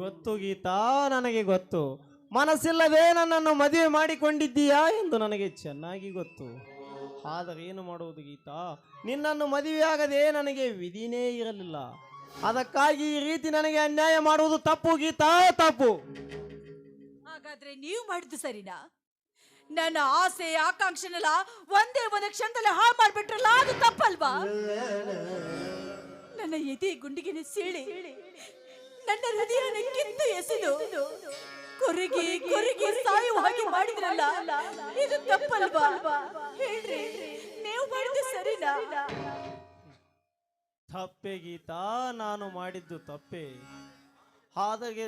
ಗೊತ್ತು ಗೀತಾ, ನನಗೆ ಗೊತ್ತು. ಮನಸ್ಸಿಲ್ಲದೆ ನನ್ನನ್ನು ಮದುವೆ ಮಾಡಿಕೊಂಡಿದ್ದೀಯಾ ಎಂದು ನನಗೆ ಚೆನ್ನಾಗಿ ಗೊತ್ತು. ಆದರೆ ಏನು ಮಾಡುವುದು ಗೀತಾ? ನಿನ್ನನ್ನು ಮದುವೆಯಾಗದೆ ನನಗೆ ವಿಧಿನೇ ಇರಲಿಲ್ಲ. ಅದಕ್ಕಾಗಿ ಈ ರೀತಿ ನನಗೆ ಅನ್ಯಾಯ ಮಾಡುವುದು ತಪ್ಪು ಗೀತಾ, ತಪ್ಪು. ಹಾಗಾದ್ರೆ ನೀವು ಮಾಡಿದ್ದು ಸರಿನಾ? ನನ್ನ ಆಸೆ, ಆಕಾಂಕ್ಷೆನೆಲ್ಲ ಒಂದೇ ಒಂದು ಕ್ಷಣದಲ್ಲಿ ಹಾಳು ಮಾಡಿಬಿಟ್ರಲ್ಲ, ಅದು ತಪ್ಪಲ್ವಾ? ನನ್ನ ಎದೆ ಗುಂಡಿಗೆನೆ ಸೀಳಿ ನನ್ನ ಹೃದಯನ ಕಿತ್ತು ಎಸೆದು ಕೊರಗಿ ಕೊರಗಿ ಸಾಯುವ ಹಾಗೆ ಮಾಡಿದ್ರಲ್ಲ ಇದು ತಪ್ಪಲ್ವಾ? ಹೇಳ್ರಿ ನೀವು ಮಾಡಿದ್ದು ಸರಿನಾ? ತಪ್ಪೆ ಗೀತಾ ನಾನು ಮಾಡಿದ್ದು ತಪ್ಪೆ. ಆದಗೆ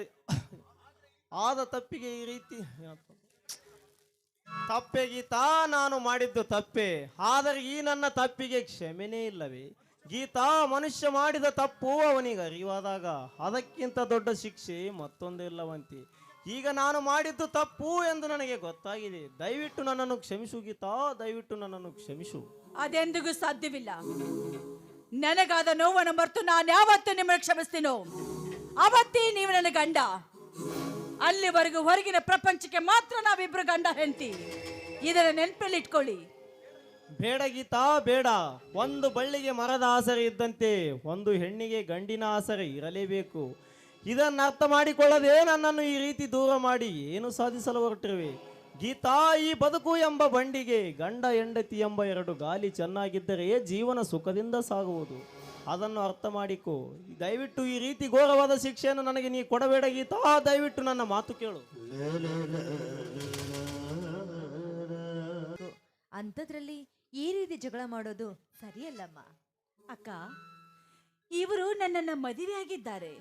ಆದ ತಪ್ಪಿಗೆ ಈ ರೀತಿ ತಪ್ಪೆ ಗೀತಾ ನಾನು ಮಾಡಿದ್ದು ತಪ್ಪೆ. ಆದರೆ ಈ ನನ್ನ ತಪ್ಪಿಗೆ ಕ್ಷಮೆನೇ ಇಲ್ಲವೇ? ಗೀತಾ ಮನುಷ್ಯ ಮಾಡಿದ ತಪ್ಪು ಅವನಿಗೆ ಅರಿವಾದಾಗ ಅದಕ್ಕಿಂತ ದೊಡ್ಡ ಶಿಕ್ಷೆ ಮತ್ತೊಂದು ಇಲ್ಲವಂತಿ. ಈಗ ನಾನು ಮಾಡಿದ್ದು ತಪ್ಪು ಎಂದು ನನಗೆ ಗೊತ್ತಾಗಿದೆ. ದಯವಿಟ್ಟು ನನ್ನನ್ನು ಕ್ಷಮಿಸು ಗೀತಾ, ದಯವಿಟ್ಟು ನನ್ನನ್ನು ಕ್ಷಮಿಸು. ಅದೆಂದಿಗೂ ಸಾಧ್ಯವಿಲ್ಲ. ನನಗಾದ ನೋವನ್ನು ಮರೆತು ನಾನು ಯಾವತ್ತೂ ನಿಮ್ಮನ್ನು ಕ್ಷಮಿಸ್ತೀನೋ, ಅವತ್ತೇ ನೀವು ನನ್ನ ಗಂಡ. ಅಲ್ಲಿವರೆಗೂ ಹೊರಗಿನ ಪ್ರಪಂಚಕ್ಕೆ ಮಾತ್ರ ನಾವಿಬ್ರು ಗಂಡ ಹೆಂಡತಿ. ಇದರ ನೆನಪಲ್ಲಿ ಇಟ್ಕೊಳ್ಳಿ ಬೇಡ ಗೀತಾ ಬೇಡ. ಒಂದು ಬಳ್ಳಿಗೆ ಮರದ ಆಸರೆ ಇದ್ದಂತೆ ಒಂದು ಹೆಣ್ಣಿಗೆ ಗಂಡಿನ ಆಸರೆ ಇರಲೇಬೇಕು. ಇದನ್ನು ಅರ್ಥ ಮಾಡಿಕೊಳ್ಳದೆ ನನ್ನನ್ನು ಈ ರೀತಿ ದೂರ ಮಾಡಿ ಏನು ಸಾಧಿಸಲು ಹೊರಟಿರುವೆ? ಗೀತಾ ಈ ಬದುಕು ಎಂಬ ಬಂಡಿಗೆ ಗಂಡ ಹೆಂಡತಿ ಎಂಬ ಎರಡು ಗಾಲಿ ಚೆನ್ನಾಗಿದ್ದರೆ ಜೀವನ ಸುಖದಿಂದ ಸಾಗುವುದು. ಅದನ್ನು ಅರ್ಥ ಮಾಡಿಕೊ. ದಯವಿಟ್ಟು ಈ ರೀತಿ ಘೋರವಾದ ಶಿಕ್ಷೆಯನ್ನು ನನಗೆ ನೀ ಕೊಡಬೇಡ ಗೀತಾ. ದಯವಿಟ್ಟು ನನ್ನ ಮಾತು ಕೇಳು. ಅಂಥದ್ರಲ್ಲಿ ಈ ರೀತಿ ಜಗಳ ಮಾಡೋದು ಸರಿಯಲ್ಲಮ್ಮ? ಅಕ್ಕ ಇವರು ನನ್ನನ್ನ ಮದುವೆಯಾಗಿದ್ದಾರೆ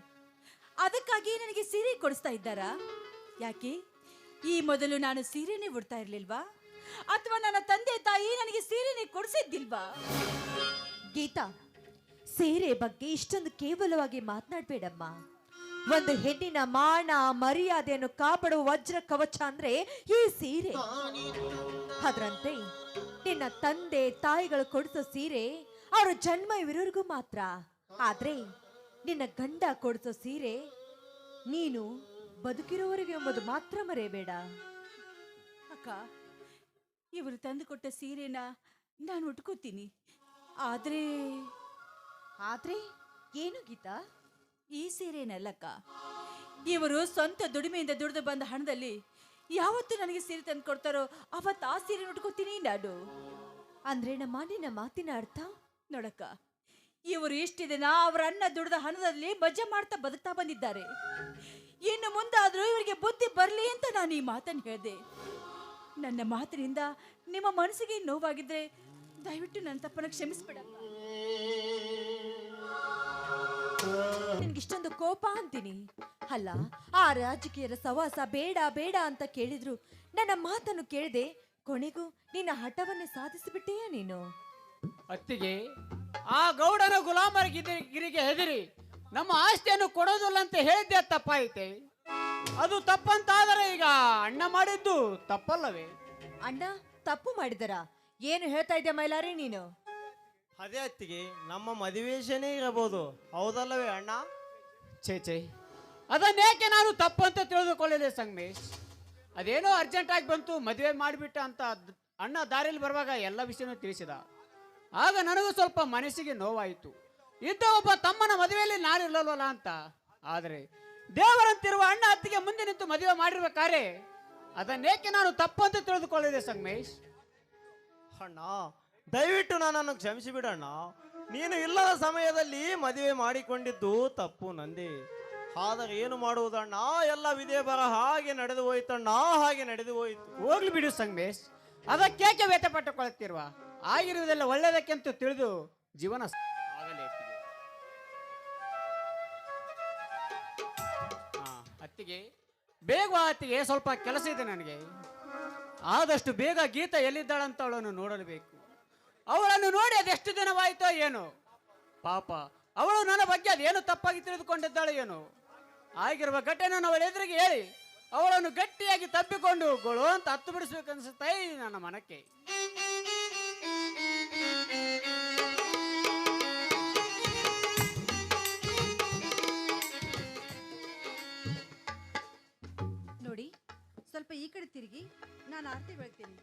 ಅದಕ್ಕಾಗಿ ನನಗೆ ಸೀರೆ ಕೊಡಿಸ್ತಾ ಇದ್ದಾರಾ? ಯಾಕೆ? ಈ ಮೊದಲು ನಾನು ಸೀರೆನೇ ಉಡ್ತಾ ಇರಲಿಲ್ವಾ? ಅಥವಾ ನನ್ನ ತಂದೆ ತಾಯಿ ನನಗೆ ಸೀರೆನೇ ಕೊಡಿಸಿದ್ದಿಲ್ವಾ? ಗೀತಾ ಸೀರೆ ಬಗ್ಗೆ ಇಷ್ಟೊಂದು ಕೇವಲವಾಗಿ ಮಾತನಾಡಬೇಡಮ್ಮ. ಒಂದು ಹೆಣ್ಣಿನ ಮಾನ ಮರ್ಯಾದೆಯನ್ನು ಕಾಪಾಡುವ ವಜ್ರ ಕವಚ ಅಂದ್ರೆ ಈ ಸೀರೆ. ಅದರಂತೆ ನಿನ್ನ ತಂದೆ ತಾಯಿಗಳು ಕೊಡಿಸೋ ಸೀರೆ ಅವರ ಜನ್ಮವಿರೋರ್ಗೂ ಮಾತ್ರ. ಆದ್ರೆ ನಿನ್ನ ಗಂಡ ಕೊಡಿಸೋ ಸೀರೆ ನೀನು ಬದುಕಿರೋವರೆಗೆ ಎಂಬುದು ಮಾತ್ರ ಮರೆಯಬೇಡ. ಅಕ್ಕ ಇವರು ತಂದುಕೊಟ್ಟ ಸೀರೆನ ನಾನು ಉಟ್ಕೋತೀನಿ. ಆದ್ರೆ ಆದ್ರೆ ಏನು ಗೀತಾ? ಈ ಸೀರೆನಲ್ಲಕ್ಕ ಇವರು ಸ್ವಂತ ದುಡಿಮೆಯಿಂದ ದುಡಿದು ಬಂದ ಹಣದಲ್ಲಿ ಯಾವತ್ತು ನನಗೆ ಸೀರೆ ತಂದು ಕೊಡ್ತಾರೋ ಅವತ್ತು ಆ ಸೀರೆ ಉಟ್ಕೋತೀನಿ ನಾನು. ಅಂದ್ರೆ ನಮ್ಮ ನಿನ್ನ ಮಾತಿನ ಅರ್ಥ? ನೋಡಕ್ಕ, ಇವರು ಎಷ್ಟು ದಿನ ಅವರ ಅನ್ನ ದುಡಿದ ಹಣದಲ್ಲಿ ಬಜ್ಜೆ ಮಾಡ್ತಾ ಬದುಕ್ತಾ ಬಂದಿದ್ದಾರೆ. ಇನ್ನು ಮುಂದಾದ್ರೂ ಇವರಿಗೆ ಬುದ್ಧಿ ಬರಲಿ ಅಂತ ನಾನು ಈ ಮಾತನ್ನು ಹೇಳಿದೆ. ನನ್ನ ಮಾತಿನಿಂದ ನಿಮ್ಮ ಮನಸ್ಸಿಗೆ ನೋವಾಗಿದ್ರೆ ದಯವಿಟ್ಟು ನನ್ನ ತಪ್ಪನ ಕ್ಷಮಿಸ್ಬಿಡಕ್ಕ ನಿನ್ಗೆ ಇಷ್ಟೊಂದು ಕೋಪ ಅಂತೀನಿ. ಅಲ್ಲ ಆ ರಾಜಕೀಯರ ಸವಾಸ ಬೇಡ ಬೇಡ ಅಂತ ಕೇಳಿದ್ರು. ನನ್ನ ಮಾತನ್ನು ಕೇಳದೆ ಕೊನೆಗೂ ನಿನ್ನ ಹಠವನ್ನೇ ಸಾಧಿಸಿಬಿಟ್ಟೆಯಾ ನೀನು? ಅತ್ತಿಗೆ ಆ ಗೌಡನ ಗುಲಾಮರ ಗಿರಿ ಗಿರಿಗೆ ಹೆದರಿ ನಮ್ಮ ಆಸ್ತಿಯನ್ನು ಕೊಡೋದಿಲ್ಲ ಅಂತ ಹೇಳಿದ್ದೆ ತಪ್ಪಾಯಿತೆ. ಅದು ತಪ್ಪಂತಾದರೆ ಈಗ ಅಣ್ಣ ಮಾಡಿದ್ದು ತಪ್ಪಲ್ಲವೇ? ಅಣ್ಣ ತಪ್ಪು ಮಾಡಿದರ? ಏನು ಹೇಳ್ತಾ ಇದ್ದೆ ಮೈಲಾರಿ ನೀನು? ಅದೇ ಅತ್ತಿಗೆ ನಮ್ಮ ಮದುವೇಶನೇ ಇರಬಹುದು. ಹೌದಲ್ಲವೇ ಅಣ್ಣ? ಛೇ ಛೇ. ಅದನ್ನೇಕೆ ನಾನು ತಪ್ಪು ಅಂತ ತಿಳಿದುಕೊಳ್ಳಿದೆ ಸಂಗಮೇಶ್ ಅದೇನೋ ಅರ್ಜೆಂಟ್ ಆಗಿ ಬಂತು ಮದುವೆ ಮಾಡಿಬಿಟ್ಟ ಅಂತ ಅಣ್ಣ ದಾರಿಯಲ್ಲಿ ಬರುವಾಗ ಎಲ್ಲ ವಿಷಯನೂ ತಿಳಿಸಿದ. ಆಗ ನನಗೂ ಸ್ವಲ್ಪ ಮನಸ್ಸಿಗೆ ನೋವಾಯಿತು. ಇದ್ದ ಒಬ್ಬ ತಮ್ಮನ ಮದುವೆಯಲ್ಲಿ ನಾನಿರಲ್ವಲ್ಲ ಅಂತ. ಆದರೆ ದೇವರಂತಿರುವ ಅಣ್ಣ ಅತ್ತಿಗೆ ಮುಂದೆ ನಿಂತು ಮದುವೆ ಮಾಡಿರ್ಬೇಕಾದ್ರೆ ಅದನ್ನೇಕೆ ನಾನು ತಪ್ಪು ಅಂತ ತಿಳಿದುಕೊಳ್ಳಿದೆ ಸಂಗಮೇಶ್ ಅಣ್ಣ ದಯವಿಟ್ಟು ನನ್ನನ್ನು ಕ್ಷಮಿಸಿ ಬಿಡೋಣ ನೀನು ಇಲ್ಲದ ಸಮಯದಲ್ಲಿ ಮದುವೆ ಮಾಡಿಕೊಂಡಿದ್ದು ತಪ್ಪು ನಂದಿ. ಆದರೆ ಏನು ಮಾಡುವುದಣ್ಣ? ಎಲ್ಲ ವಿಧೇ ಬರ ಹಾಗೆ ನಡೆದು ಹೋಯ್ತಣ್ಣ, ಹಾಗೆ ನಡೆದು ಹೋಯಿತು. ಹೋಗ್ಲಿ ಬಿಡು ಸಂಗಮೇಶ್. ಅದಕ್ಕೇಕೆ ವ್ಯತೆ ಪಟ್ಟುಕೊಳ್ಳುತ್ತಿರುವ ಆಗಿರುವುದೆಲ್ಲ ಒಳ್ಳೆಯದಕ್ಕೆಂತ ತಿಳಿದು ಜೀವನ ಅತ್ತಿಗೆ. ಬೇಗ ಅತ್ತಿಗೆ ಸ್ವಲ್ಪ ಕೆಲಸ ಇದೆ ನನಗೆ. ಆದಷ್ಟು ಬೇಗ ಗೀತ ಎಲ್ಲಿದ್ದಾಳಂತ ಅವಳನ್ನು ನೋಡಲೇಬೇಕು ಅವಳನ್ನು ನೋಡಿ ಅದೆಷ್ಟು ದಿನವಾಯಿತೋ ಏನು. ಪಾಪ, ಅವಳು ನನ್ನ ಬಗ್ಗೆ ಅದೇನು ತಪ್ಪಾಗಿ ತಿಳಿದುಕೊಂಡಿದ್ದಾಳೆ ಏನು. ಆಗಿರುವ ಘಟನೆ ಅವಳ ಎದುರಿಗೆ ಹೇಳಿ, ಅವಳನ್ನು ಗಟ್ಟಿಯಾಗಿ ತಪ್ಪಿಕೊಂಡು ಗೋಳು ಅಂತ ಹತ್ತು ಬಿಡಿಸ್ಬೇಕನ್ಸುತ್ತೆ ನನ್ನ ಮನಕ್ಕೆ. ನೋಡಿ, ಸ್ವಲ್ಪ ಈ ಕಡೆ ತಿರುಗಿ, ನಾನು ಆರತಿ ಬೆಳಿತೀನಿ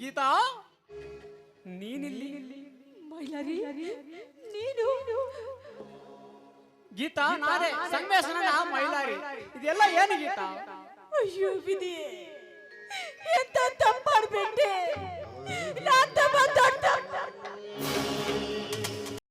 ಗೀತಾ? ನೀನಿಲ್ಲಿ? ಮೈಲಾರಿ ನೀನು? ಗೀತಾ ನಾನೇ ಸಂಗಮೇಶನ ಮೈಲಾರಿ. ಇದೆಲ್ಲ ಏನು ಗೀತಾ? ಅಯ್ಯೋ ವಿಧಿ ಎಂತ ತಪ್ಪಾಡ್ಬಿಟ್ಟೆ? রাত